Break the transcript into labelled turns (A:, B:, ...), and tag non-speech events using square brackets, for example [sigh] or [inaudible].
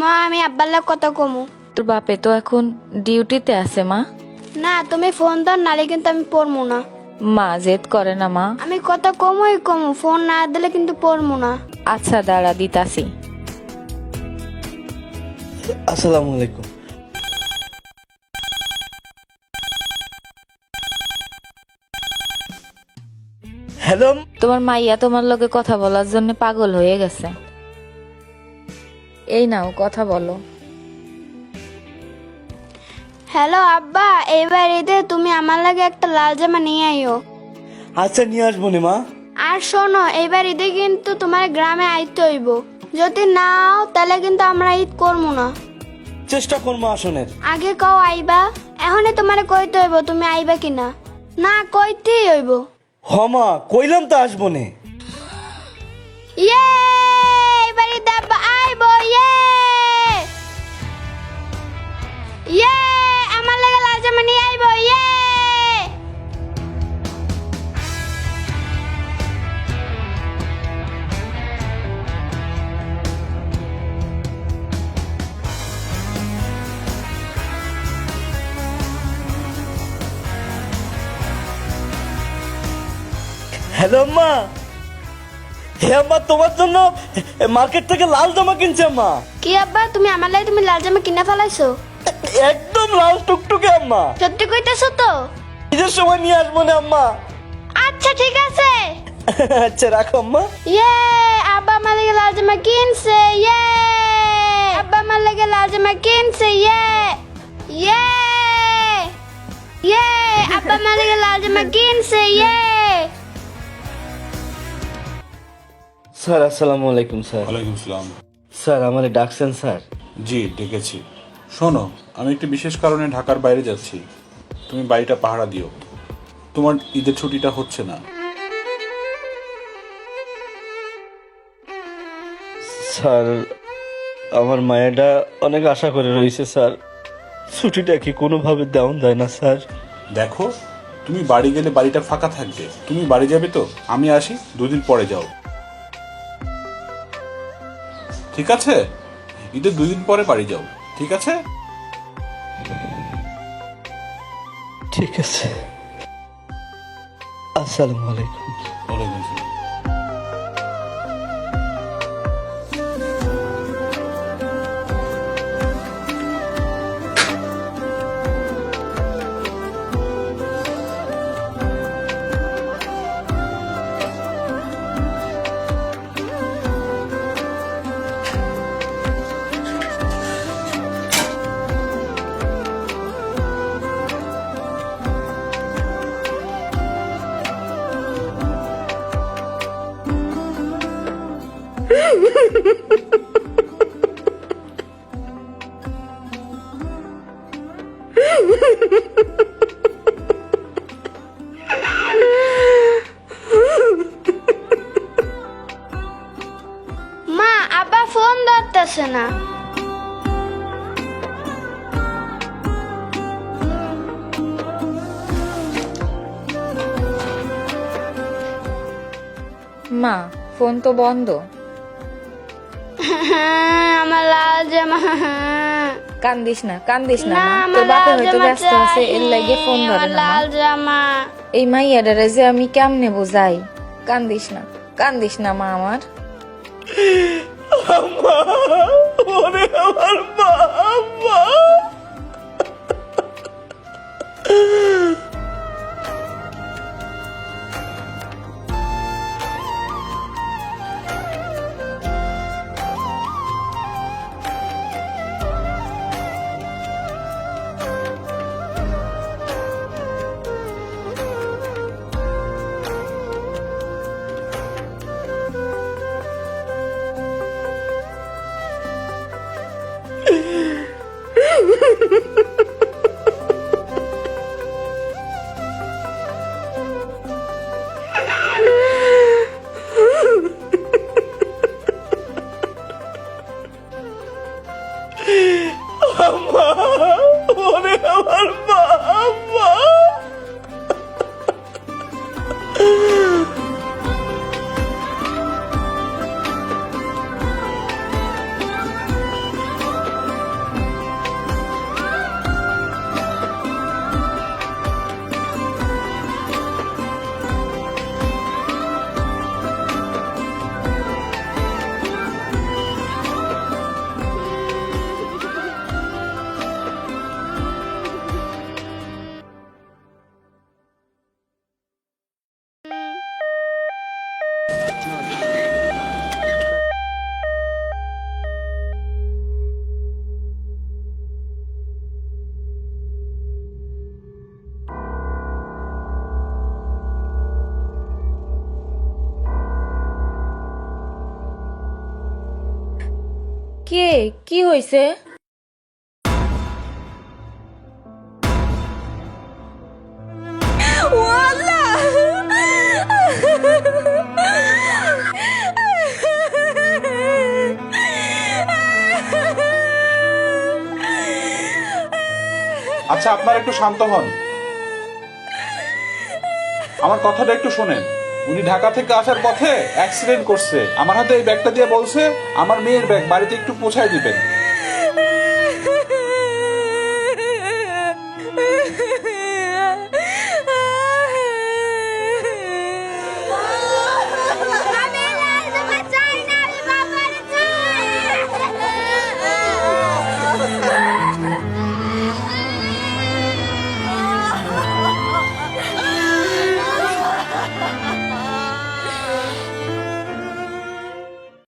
A: মা আমি আব্বার লোক কত কমু।
B: তোর বাপে তো এখন ডিউটিতে আছে মা।
A: না তুমি ফোন দাও নালে কিন্তু আমি পড়ব না।
B: মা জেদ করে না মা।
A: আমি কত কমই কমু ফোন না দিলে কিন্তু পড়ব না।
B: আচ্ছা দাঁড়া দিতাছি।
C: আসসালামু আলাইকুম। হ্যালো?
B: তোমার মাইয়া তোমার লগে কথা বলার জন্য পাগল হয়ে গেছে। এই নাও কথা বলো।
A: হ্যালো আব্বা এইবার ঈদে তুমি আমার লাগে একটা লাল জামা নিয়ে আইও।
C: আচ্ছা নিয়ে আসব নে মা।
A: আর শোনো এইবার ঈদে কিন্তু তোমার গ্রামে আইতে হইব। যদি নাও তাহলে কিন্তু আমরা ঈদ করব না।
C: চেষ্টা করব আসনের।
A: আগে কও আইবা এখনই তোমারে কইতে হইব তুমি আইবা কিনা। না কইতেই হইব।
C: হ মা কইলাম তো আসব নে।
A: ইয়ে! ইয়ে আমার লাগে লাল জামা নিয়ে আইবো ইয়ে।
C: হ্যালো আম্মা হে আম্মা তোমার জন্য মার্কেট থেকে লাল জামা কিনছে আম্মা।
A: কি আব্বা তুমি আমার লাগে তুমি লাল জামা কিনে ফেলাইছো?
C: একদম লাল টুকটুকে আম্মা।
A: সত্যি কইতেছো তো?
C: নিজের সময় নিয়ে আসব না আম্মা।
A: আচ্ছা ঠিক আছে। [laughs]
C: আচ্ছা রাখো আম্মা।
A: ইয়ে আব্বা আমার লাগে লাল জামা কিনছে ইয়ে আব্বা আমার লাগে লাল জামা কিনছে ইয়ে ইয়ে ইয়ে আব্বা আমার লাগে লাল জামা কিনছে ইয়ে
C: স্যার আসসালামু আলাইকুম স্যার।
D: ওয়ালাইকুম সালাম।
C: স্যার আমারে ডাকছেন স্যার।
D: জি ডেকেছি। শোনো আমি একটি বিশেষ কারণে ঢাকার বাইরে যাচ্ছি। তুমি বাড়িটা পাহারা দিও। তোমার ঈদের ছুটিটা হচ্ছে না।
C: স্যার আমার মায়েরা অনেক আশা করে রয়েছে স্যার। ছুটিটা কি কোনোভাবে দেওয়া যায় না স্যার?
D: দেখো তুমি বাড়ি গেলে বাড়িটা ফাঁকা থাকবে। তুমি বাড়ি যাবে তো? আমি আসি দুদিন পরে যাও। ঠিক আছে? ঈদের দুদিন পরে বাড়ি যাও। ঠিক আছে?
C: ঠিক আছে। আসসালামু আলাইকুম।
D: ওয়ালাইকুম সালাম
A: মা আব্বা ফোন ধরতেছে না।
B: মা ফোন তো বন্ধ।
A: আমার লাল জামা।
B: কান্দিস না কান্দিস না তোর বাপে হয়তো ব্যস্ত আছে এর লাগে ফোন ধরে না
A: লাল জামা।
B: এই মাইয়াডারে যে আমি কেমনে বোঝাই? কান্দিস না কান্দিস না মা আমার। [laughs] কে? কি হয়েছে
D: আচ্ছা আপনারা একটু শান্ত হন। আমার কথাটা একটু শোনেন। উনি ঢাকা থেকে আসার পথে অ্যাক্সিডেন্ট করছে। আমার হাতে এই ব্যাগটা দিয়ে বলছে, আমার মেয়ের ব্যাগ, বাড়িতে একটু পৌঁছায় দিবেন।